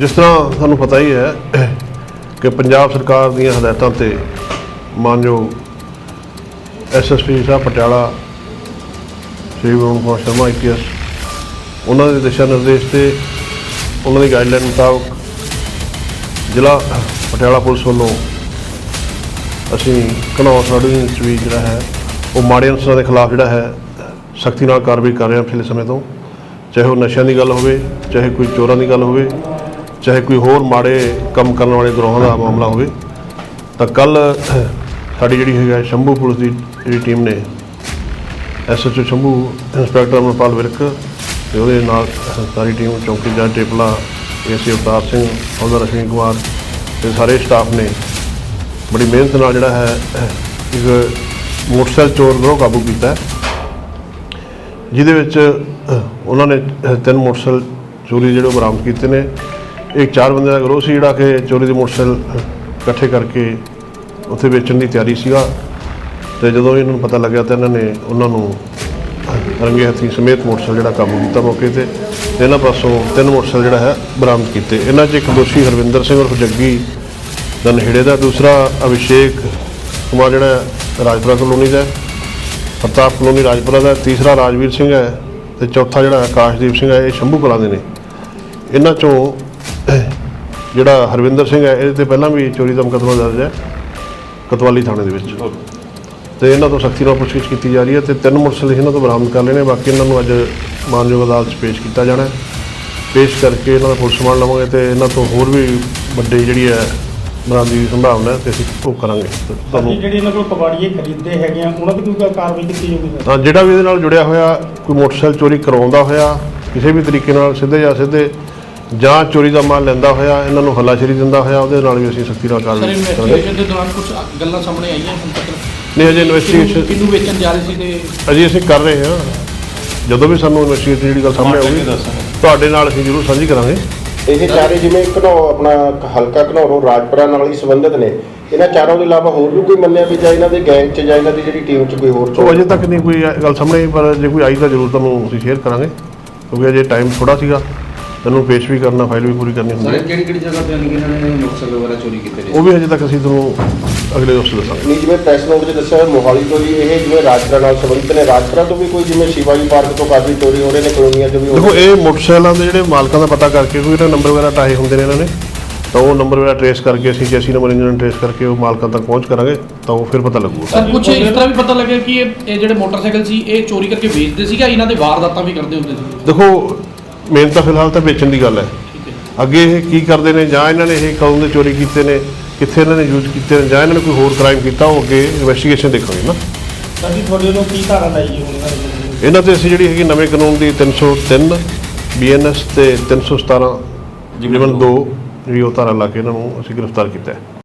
ਜਿਸ ਤਰ੍ਹਾਂ ਤੁਹਾਨੂੰ ਪਤਾ ਹੀ ਹੈ ਕਿ ਪੰਜਾਬ ਸਰਕਾਰ ਦੀਆਂ ਹਦਾਇਤਾਂ ਤੇ ਮਾਨਯੋਗ ਐਸਐਸਪੀ ਸਾਹਿਬ ਪਟਿਆਲਾ, ਸ਼੍ਰੀ ਵਰੁਣ ਕੁਮਾਰ ਸ਼ਰਮਾ ਆਈਪੀਐਸ ਉਹਨਾਂ ਦੇ ਦਿਸ਼ਾ ਨਿਰਦੇਸ਼ ਤੇ ਉਹਨਾਂ ਦੀ ਗਾਈਡਲਾਈਨ ਮੁਤਾਬਕ ਜ਼ਿਲ੍ਹਾ ਪਟਿਆਲਾ ਪੁਲਿਸ ਵੱਲੋਂ ਅਸੀਂ ਘਨੌਰ ਸਾਡੂਈ ਵੀ ਜਿਹੜਾ ਹੈ, ਉਹ ਮਾੜੇ ਅਨਸਰਾਂ ਦੇ ਖਿਲਾਫ ਜਿਹੜਾ ਹੈ, ਸਖਤੀ ਨਾਲ ਕਾਰਵਾਈ ਕਰ ਰਹੇ ਹਾਂ ਪਿਛਲੇ ਸਮੇਂ ਤੋਂ। ਚਾਹੇ ਉਹ ਨਸ਼ਿਆਂ ਦੀ ਗੱਲ ਹੋਵੇ, ਚਾਹੇ ਕੋਈ ਚੋਰਾਂ ਦੀ ਗੱਲ ਹੋਵੇ ਚਾਹੇ ਕੋਈ ਹੋਰ ਮਾੜੇ ਕੰਮ ਕਰਨ ਵਾਲੇ ਗਰੋਹਾਂ ਦਾ ਮਾਮਲਾ ਹੋਵੇ, ਤਾਂ ਕੱਲ ਸਾਡੀ ਜਿਹੜੀ ਹੈਗਾ ਸ਼ੰਭੂ ਪੁਲਿਸ ਦੀ ਜਿਹੜੀ ਟੀਮ ਨੇ, ਐਸਐਚਓ ਸ਼ੰਭੂ ਇੰਸਪੈਕਟਰ ਅਮਰਪਾਲ ਵਿਰਕ ਤੇ ਉਹਦੇ ਨਾਲ ਸਾਰੀ ਟੀਮ, ਚੌਕੀ ਜੱਜ ਟੇਪਲਾ ਏਸੀ ਅਵਤਾਰ ਸਿੰਘ, ਹੌਲਦਾਰ ਰਸ਼ਮੀ ਕੁਮਾਰ ਤੇ ਸਾਰੇ ਸਟਾਫ ਨੇ ਬੜੀ ਮਿਹਨਤ ਨਾਲ ਜਿਹੜਾ ਹੈ, ਇੱਕ ਮੋਟਰਸਾਈਕਲ ਚੋਰ ਨੂੰ ਕਾਬੂ ਕੀਤਾ ਜਿਹਦੇ ਵਿੱਚ ਉਹਨਾਂ ਨੇ ਤਿੰਨ ਮੋਟਰਸਾਈਕਲ ਚੋਰੀ ਜਿਹੜੇ ਉਹ ਬਰਾਮਦ ਕੀਤੇ ਨੇ। ਇਹ ਚਾਰ ਬੰਦੇ ਦਾ ਗਰੋਹ ਸੀ ਜਿਹੜਾ ਕਿ ਚੋਰੀ ਦੇ ਮੋਟਰਸਾਈਕਲ ਇਕੱਠੇ ਕਰਕੇ ਉੱਥੇ ਵੇਚਣ ਦੀ ਤਿਆਰੀ ਸੀਗਾ। ਤੇ ਜਦੋਂ ਇਹਨਾਂ ਨੂੰ ਪਤਾ ਲੱਗਿਆ ਤਾਂ ਇਹਨਾਂ ਨੇ ਉਹਨਾਂ ਨੂੰ ਰੰਗੇ ਹੱਥੀਂ ਸਮੇਤ ਮੋਟਰਸਾਈਕਲ ਜਿਹੜਾ ਕਾਬੂ ਕੀਤਾ ਮੌਕੇ ਤੇ। ਤੇ ਇਹਨਾਂ ਪਾਸੋਂ ਤਿੰਨ ਮੋਟਰਸਾਈਕਲ ਜਿਹੜਾ ਹੈ ਬਰਾਮਦ ਕੀਤੇ। ਇਹਨਾਂ 'ਚ ਇੱਕ ਦੋਸ਼ੀ ਹਰਵਿੰਦਰ ਸਿੰਘ ਉਰਫ ਜੱਗੀ ਦਾ ਨਹਿੜੇ ਦਾ, ਦੂਸਰਾ ਅਭਿਸ਼ੇਕ ਕੁਮਾਰ ਜਿਹੜਾ ਰਾਜਪੁਰਾ ਕਲੋਨੀ ਦਾ ਪ੍ਰਤਾਪ ਕਲੋਨੀ ਰਾਜਪੁਰਾ ਦਾ ਤੀਸਰਾ ਰਾਜਵੀਰ ਸਿੰਘ ਹੈ ਤੇ ਚੌਥਾ ਜਿਹੜਾ ਆਕਾਸ਼ਦੀਪ ਸਿੰਘ ਹੈ, ਇਹ ਸ਼ੰਭੂ ਕਲਾਂ ਦੇ ਨੇ। ਇਹਨਾਂ ਚੋਂ ਜਿਹੜਾ ਹਰਵਿੰਦਰ ਸਿੰਘ ਹੈ ਇਹਦੇ ਤੇ ਪਹਿਲਾਂ ਵੀ ਚੋਰੀ ਦਾ ਮੁਕੱਦਮਾ ਦਰਜ ਹੈ ਕਤਵਾਲੀ ਥਾਣੇ ਦੇ ਵਿੱਚ। ਤੇ ਇਹਨਾਂ ਤੋਂ ਸਖਤੀ ਨਾਲ ਪੁੱਛਗਿੱਛ ਕੀਤੀ ਜਾ ਰਹੀ ਹੈ ਤੇ ਤਿੰਨ ਮੋਟਰਸਾਈਕਲ ਇਹਨਾਂ ਤੋਂ ਬਰਾਮਦ ਕਰ ਲਏ ਨੇ ਬਾਕੀ ਇਹਨਾਂ ਨੂੰ ਅੱਜ ਮਾਨਯੋਗ ਅਦਾਲਤ 'ਚ ਪੇਸ਼ ਕੀਤਾ ਜਾਣਾ ਹੈ। ਪੇਸ਼ ਕਰਕੇ ਇਹਨਾਂ ਦਾ ਪੁਲਿਸ ਸਮਾਨ ਲਵਾਂਗੇ ਤੇ ਇਹਨਾਂ ਤੋਂ ਹੋਰ ਵੀ ਵੱਡੇ ਜਿਹੜੀ ਹੈ ਬਰਾਮਦੀ ਦੀ ਸੰਭਾਵਨਾ ਹੈ ਤੇ ਅਸੀਂ ਉਹ ਕਰਾਂਗੇ। ਤੁਹਾਨੂੰ ਜਿਹੜੇ ਇਹਨਾਂ ਕੋਲ ਕਬਾੜੀਏ ਖਰੀਦਦੇ ਹੈਗੇ ਆ ਉਹਨਾਂ ਦੀ ਕੋਈ ਕਾਰਵਾਈ ਕੀਤੀ ਜਾਊਗੀ ਤਾਂ ਜਿਹੜਾ ਵੀ ਇਹਦੇ ਨਾਲ ਜੁੜਿਆ ਹੋਇਆ ਕੋਈ ਮੋਟਰਸਾਈਕਲ ਚੋਰੀ ਕਰਵਾਉਂਦਾ ਹੋਇਆ ਕਿਸੇ ਵੀ ਤਰੀਕੇ ਨਾਲ ਸਿੱਧੇ ਜਾਂ ਸਿੱਧੇ ਜਾਂ ਚੋਰੀ ਦਾ ਮਾਲ ਲੈਂਦਾ ਹੋਇਆ ਇਹਨਾਂ ਨੂੰ ਹੱਲਾਸ਼ੇਰੀ ਦਿੰਦਾ ਹੋਇਆ ਉਹਦੇ ਨਾਲ ਵੀ ਅਸੀਂ ਸਖਤੀ ਨਾਲ ਸਰ ਕਾਰਵਾਈ ਕਰਾਂਗੇ। ਇਨਵੈਸਟੀਗੇਸ਼ਨ ਦੇ ਦੌਰਾਨ ਕੁਝ ਗੱਲਾਂ ਸਾਹਮਣੇ ਆਈਆਂ ਹੁਣ ਤੱਕ? ਨਹੀਂ ਅਜੇ ਇਨਵੈਸਟੀਗੇਸ਼ਨ ਕਿਹਨੂੰ ਵੇਚਣ ਜਾ ਰਹੇ ਸੀ ਤੇ ਅਜੇ ਅਸੀਂ ਕਰ ਰਹੇ ਹਾਂ। ਜਦੋਂ ਵੀ ਸਾਨੂੰ ਇਨਵੈਸਟੀਗੇਸ਼ਨ ਜਿਹੜੀ ਗੱਲ ਸਾਹਮਣੇ ਆਊਗੀ ਤੁਹਾਡੇ ਨਾਲ ਅਸੀਂ ਜ਼ਰੂਰ ਸਾਂਝੀ ਕਰਾਂਗੇ। ਇਹ ਚਾਰੇ ਜਿਵੇਂ ਘਨੌ ਆਪਣਾ ਹਲਕਾ ਘਨੌਰੋਂ ਰਾਜਪੁਰਾ ਨਾਲ ਹੀ ਸੰਬੰਧਿਤ ਨੇ। ਇਹਨਾਂ ਚਾਰੋਂ ਦੇ ਇਲਾਵਾ ਹੋਰ ਵੀ ਕੋਈ ਮੰਨਿਆ ਵੀ ਜਾਂ ਇਹਨਾਂ ਦੇ ਗੈਂਗ 'ਚ ਜਾਂ ਇਹਨਾਂ ਦੀ ਜਿਹੜੀ ਟੀਮ 'ਚ ਕੋਈ ਹੋਰ ਸੋ ਅਜੇ ਤੱਕ ਨਹੀਂ ਕੋਈ ਗੱਲ ਸਾਹਮਣੇ ਆਈ, ਪਰ ਜੇ ਕੋਈ ਆਈ ਤਾਂ ਜ਼ਰੂਰ ਤੁਹਾਨੂੰ ਅਸੀਂ ਸ਼ੇਅਰ ਕਰਾਂਗੇ। ਕਿਉਂਕਿ ਅਜੇ ਟਾਈਮ ਥੋੜਾ ਸੀਗਾ। ਤੈਨੂੰ ਪੇਸ਼ ਵੀ ਕਰਨਾ ਫਾਈਲ ਵੀ ਪੂਰੀ ਕਰਨੀ ਹੁੰਦੀ ਸਾਰੇ ਹੈ। ਕਿਹੜੀ ਕਿਹੜੀ ਜਗ੍ਹਾ ਤੇ ਇਹਨਾਂ ਨੇ ਮੋਟਰਸਾਈਕਲ ਵਗੈਰਾ ਚੋਰੀ ਕੀਤੇ ਨੇ? ਉਹ ਵੀ ਅਜੇ ਤੱਕ ਅਸੀਂ ਤੁਹਾਨੂੰ ਅਗਲੇ ਦੋਸਤ ਦੱਸਾਂਗੇ। ਨਹੀਂ ਜਿਵੇਂ ਪ੍ਰੈਸ ਨੋਟ 'ਚ ਦੱਸਿਆ ਹੋਇਆ ਮੋਹਾਲੀ ਤੋਂ ਜੀ ਇਹ ਜਿਵੇਂ ਰਾਜਪੁਰਾ ਨਾਲ ਸੰਬੰਧਿਤ ਨੇ। ਰਾਜਪੁਰਾ ਤੋਂ ਵੀ ਕੋਈ ਜਿਵੇਂ ਸ਼ਿਵਾਜੀ ਪਾਰਕ ਤੋਂ ਕਾਫੀ ਚੋਰੀ ਹੋ ਰਹੇ ਨੇ ਕਲੋਨੀਆਂ 'ਚ ਵੀ ਹੋ ਦੇਖੋ ਇਹ ਮੋਟਰਸਾਈਕਲਾਂ ਦੇ ਜਿਹੜੇ ਮਾਲਕਾਂ ਦਾ ਪਤਾ ਕਰਕੇ ਕੋਈ ਇਹਨਾਂ ਨੰਬਰ ਵਗੈਰਾ ਟਾਏ ਹੁੰਦੇ ਨੇ ਇਹਨਾਂ ਨੇ ਤਾਂ ਉਹ ਨੰਬਰ ਵਗੈਰਾ ਟਰੇਸ ਕਰਕੇ ਅਸੀਂ ਜੈਸੀ ਨੰਬਰ ਇੰਜਨ ਟਰੇਸ ਕਰਕੇ ਉਹ ਮਾਲਕਾਂ ਤੱਕ ਪਹੁੰਚ ਕਰਾਂਗੇ ਤਾਂ ਉਹ ਫਿਰ ਪਤਾ ਲੱਗੂਗਾ। ਸਰ ਕੁਝ ਇਸ ਤਰ੍ਹਾਂ ਵੀ ਪਤਾ ਲੱਗਿਆ ਕਿ ਇਹ ਇਹ ਜਿਹੜੇ ਮੋਟਰਸਾਈਕਲ ਸੀ ਇਹ ਚੋਰੀ ਕਰਕੇ ਵੇਚਦੇ ਸੀਗਾ ਇਹਨਾਂ ਦੇ ਵਾਰਦਾਤਾਂ ਵੀ ਕਰਦੇ ਹੁੰਦੇ ਸੀ? ਦੇਖੋ ਮੇਨ ਤਾਂ ਫਿਲਹਾਲ ਤਾਂ ਵੇਚਣ ਦੀ ਗੱਲ ਹੈ। ਅੱਗੇ ਇਹ ਕੀ ਕਰਦੇ ਨੇ ਜਾਂ ਇਹਨਾਂ ਨੇ ਇਹ ਕਦੋਂ ਦੇ ਚੋਰੀ ਕੀਤੇ ਨੇ ਕਿੱਥੇ ਇਹਨਾਂ ਨੇ ਯੂਜ਼ ਕੀਤੇ ਨੇ ਜਾਂ ਇਹਨਾਂ ਨੇ ਕੋਈ ਹੋਰ ਕ੍ਰਾਈਮ ਕੀਤਾ ਉਹ ਅੱਗੇ ਇਨਵੈਸਟੀਗੇਸ਼ਨ ਦੇਖਾਂਗੇ ਨਾ। ਜੀ ਤੁਹਾਡੇ ਵੱਲੋਂ ਕੀ ਧਾਰਾ ਲਾਈ ਗਈ ਹੁਣ ਇਹਨਾਂ ਦੇ? ਵਿਰੁੱਧ? ਇਹਨਾਂ ਤੇ ਅਸੀਂ ਜਿਹੜੀ ਹੈਗੀ ਨਵੇਂ ਕਾਨੂੰਨ ਦੀ 303 ਬੀਐਨਐਸ ਤੇ 317 ਜਿਮਨ 2 ਜਿਹੜੀ ਉਹ ਧਾਰਾ ਲਾ ਕੇ ਇਹਨਾਂ ਨੂੰ ਅਸੀਂ ਗ੍ਰਿਫਤਾਰ ਕੀਤਾ ਹੈ।